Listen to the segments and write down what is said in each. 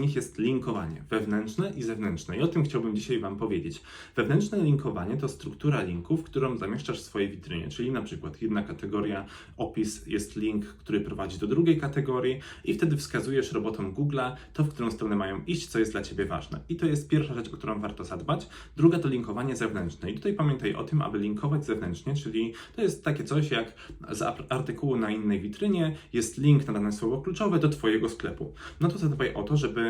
nich jest linkowanie wewnętrzne i zewnętrzne. I o tym chciałbym dzisiaj Wam powiedzieć. Wewnętrzne linkowanie to struktura linków, którą zamieszczasz w swojej witrynie, czyli na przykład jedna kategoria, opis, jest link, który prowadzi do drugiej kategorii i wtedy wskazujesz robotom Google'a to, w którą stronę mają iść, co jest dla Ciebie ważne. I to jest pierwsza rzecz, o którą warto zadbać. Druga to linkowanie zewnętrzne. I tutaj pamiętaj o tym, aby linkować zewnętrznie, czyli to jest takie coś jak z artykułu na innej witrynie jest link na dane słowo kluczowe do Twojego sklepu. No to zadbaj o to, żeby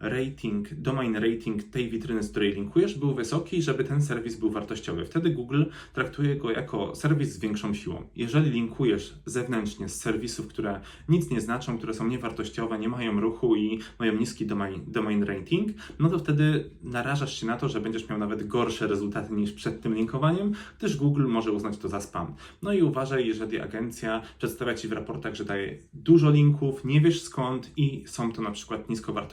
rating, domain rating tej witryny, z której linkujesz, był wysoki, żeby ten serwis był wartościowy. Wtedy Google traktuje go jako serwis z większą siłą. Jeżeli linkujesz zewnętrznie z serwisów, które nic nie znaczą, które są niewartościowe, nie mają ruchu i mają niski domain, domain rating, no to wtedy narażasz się na to, że będziesz miał nawet gorsze rezultaty niż przed tym linkowaniem, gdyż Google może uznać to za spam. No i uważaj, jeżeli agencja przedstawia Ci w raportach, że daje dużo linków, nie wiesz skąd i są to na przykład niskowartościowe